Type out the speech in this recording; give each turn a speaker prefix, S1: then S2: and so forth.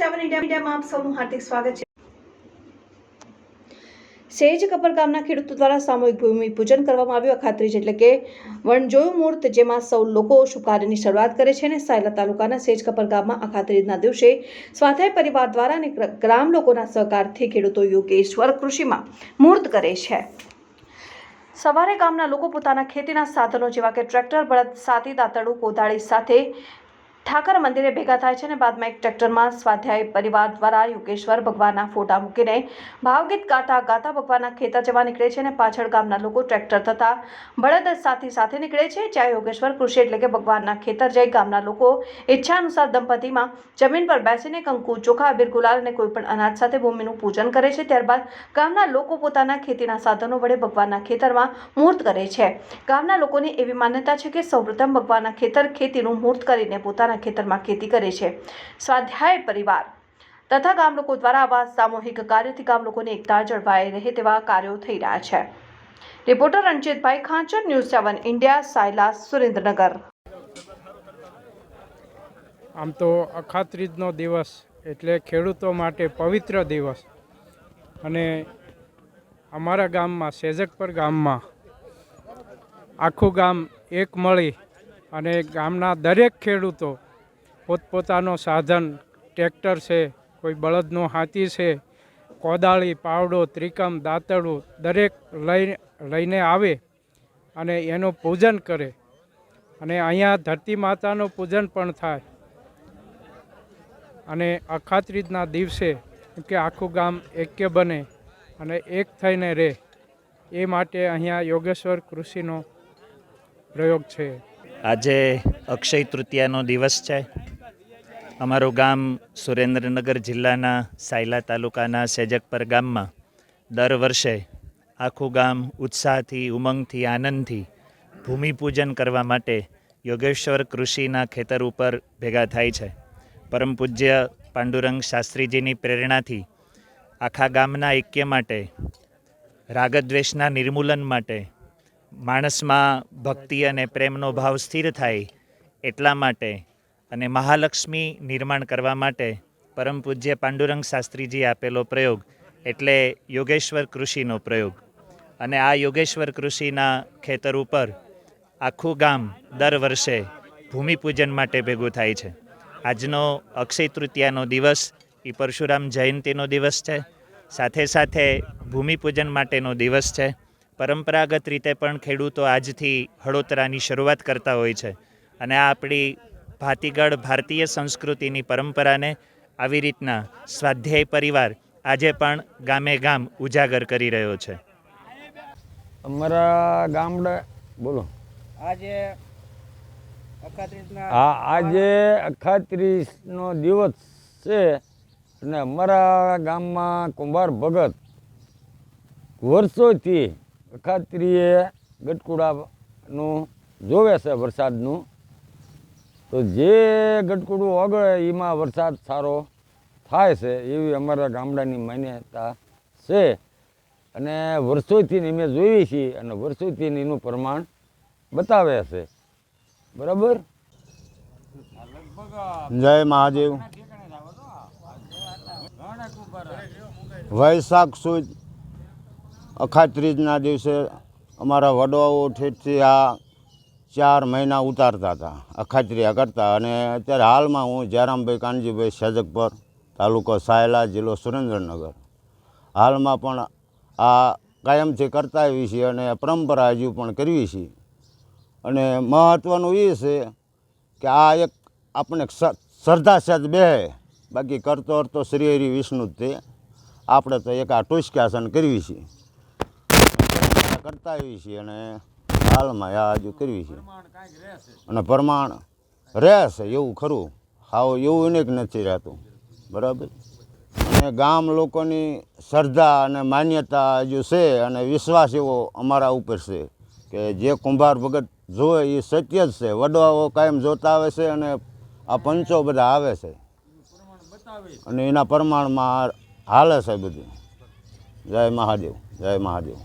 S1: સેવન India આપ સૌનું હાર્દિક સ્વાગત છે. સેજ કપર ગામના ખેડૂતો દ્વારા સામૂહિક ભૂમિ પૂજન કરવામાં આવ્યું. અખાત્રીજ એટલે કે વણજોયું મુહૂર્ત જેમાં સૌ લોકો શુભ શરૂઆત કરે છે અને સાયલા તાલુકાના સેજ કપર ગામમાં અખાત્રીજના દિવસે સ્વાધ્યાય પરિવાર દ્વારા અને ગ્રામ લોકોના સહકારથી ખેડૂતો યોગેશ્વર કૃષિમાં મુહૂર્ત કરે છે. સવારે ગામના લોકો પોતાના ખેતીના સાધનો જેવા કે ટ્રેક્ટર, બળદ સાથી દાંતરડું, કોદાળી સાથે ઠાકર મંદિરે ભેગા થાય છે અને બાદમાં એક ટ્રેક્ટરમાં સ્વાધ્યાય પરિવાર દ્વારા યોગેશ્વર ભગવાનના ફોટા મૂકીને ભાવગીત ગાતા ગાતા ભગવાનના ખેતર જવા નીકળે છે અને પાછળ ગામના લોકો ટ્રેક્ટર તથા બળદ સાથે સાથે નીકળે છે. જ્યાં યોગેશ્વર કૃષિ એટલે કે ભગવાનના ખેતર જઈ ગામના લોકો ઈચ્છા અનુસાર દંપતીમાં જમીન પર બેસીને કંકુ, ચોખા અબીર ગુલાલ અને કોઈપણ અનાજ સાથે ભૂમિનું પૂજન કરે છે. ત્યારબાદ ગામના લોકો પોતાના ખેતીના સાધનો વડે ભગવાનના ખેતરમાં મૂર્ત કરે છે. ગામના લોકોની એવી માન્યતા છે કે સૌપ્રથમ ભગવાનના ખેતર ખેતીનું મૂર્ત કરીને પોતાના ખેતરમાં ખેતી કરે છે. સ્વાધ્યાય પરિવાર. તથા ગામ લોકો દ્વારા આવા સામૂહિક કાર્યથી ગામ લોકોની એકતા જળવાઈ રહે તેવા કાર્યો થઈ રહ્યા છે. Reporter Ranjitbhai Khachar, news seven India, Sayla, Surendranagar.
S2: આમ તો અખાત્રીજનો દિવસ એટલે ખેડૂતો માટે પવિત્ર દિવસ. અને અમારા ગામમાં સેજકપર ગામમાં આખું ગામ એક મળી અને ગામના દરેક ખેડૂતો પોતપોતાનો સાધન, ટ્રેક્ટર છે, કોઈ બળદનો હાથી છે, કોદાળી, પાવડો, ત્રિકમ, દાંતડું દરેક લઈ, લઈને આવે અને એનું પૂજન કરે. અને અહીંયા ધરતી માતાનું પૂજન પણ થાય. અને અખાત્રીજના દિવસે કે આખું ગામ એક્ય બને અને એક થઈને રહે. એ માટે અહીંયા યોગેશ્વર કૃષિનો પ્રયોગ છે.
S3: આજે અક્ષય તૃતીયાનો દિવસ છે. અમારું ગામ સુરેન્દ્રનગર જિલ્લાના સાયલા તાલુકાના સેજકપર ગામમાં દર વર્ષે આખું ગામ ઉત્સાહથી, ઉમંગથી, આનંદથી ભૂમિપૂજન કરવા માટે યોગેશ્વર કૃષિના ખેતર ઉપર ભેગા થાય છે. પરમ પૂજ્ય પાંડુરંગ શાસ્ત્રીજીની પ્રેરણાથી આખા ગામના ઐક્ય માટે, રાગદ્વેષના નિર્મૂલન માટે માણસમાં ભક્તિ અને પ્રેમનો ભાવ સ્થિર થાય એટલા માટે અને મહાલક્ષ્મી નિર્માણ કરવા માટે પરમ પૂજ્ય પાંડુરંગ શાસ્ત્રીજી આપેલો પ્રયોગ એટલે યોગેશ્વર કૃષિનો પ્રયોગ. અને આ યોગેશ્વર કૃષિના ખેતર ઉપર આખું ગામ દર વર્ષે ભૂમિપૂજન માટે ભેગું થાય છે. આજનો અક્ષય તૃતીયાનો દિવસ એ પરશુરામ જયંતીનો દિવસ છે. સાથે સાથે ભૂમિપૂજન માટેનો દિવસ છે. પરંપરાગત રીતે પણ ખેડૂતો આજથી હળોતરાની શરૂઆત કરતા હોય છે. અને આ આપણી ભાતીગળ ભારતીય સંસ્કૃતિની પરંપરાને આવી રીતના સ્વાધ્યાય પરિવાર આજે પણ ગામે ગામ ઉજાગર કરી રહ્યો છે.
S4: અમારા ગામડે બોલો.
S2: આજે
S4: હા આજે અખાત્રીસનો દિવસ છે અને અમારા ગામમાં કુંભાર ભગત વર્ષોથી અખાત્રીએ ગટકુડાનું જોવે છે વરસાદનું. તો જે ગટકુડું ઓગળે, એમાં વરસાદ સારો થાય છે એવી અમારા ગામડાની માન્યતા છે. અને વર્ષોથી અમે જોઈએ છીએ અને વર્ષોથી એનું પ્રમાણ બતાવે છે. બરાબર?
S5: જય મહાદેવ. વૈશાખ સુદ અખાત્રીજના દિવસે અમારા વડવાઓ ઠેઠથી આ ચાર મહિના ઉતારતા હતા અખાત્રિયા કરતા. અને અત્યારે હાલમાં હું જયરામભાઈ કાનજીભાઈ સજકપર તાલુકો સાયલા, જિલ્લો સુરેન્દ્રનગર. હાલમાં પણ આ કાયમથી કરતા આવી છીએ અને પરંપરા હજુ પણ કરવી છીએ. અને મહત્ત્વનું એ છે કે આ એક આપણે શ્રદ્ધા સાથ બે બાકી કરતો અર્તો શ્રી હરિ વિષ્ણુ જ તે આપણે તો એક આ ટુષ્કાસન કરવી છીએ. કરતા આવી છીએ અને હાલમાં આ હજુ કરવી છે. અને પ્રમાણ રહેશે એવું ખરું. હાવ એવું એને નથી રહેતું. બરાબર? અને ગામ લોકોની શ્રદ્ધા અને માન્યતા હજુ છે અને વિશ્વાસ એવો અમારા ઉપર છે કે જે કુંભાર ભગત જોવે એ સત્ય જ છે. વડવાઓ કાયમ જોતા આવે છે અને આ પંચો બધા આવે છે. અને એના પ્રમાણમાં હાલે છે બધું. જય મહાદેવ જય મહાદેવ.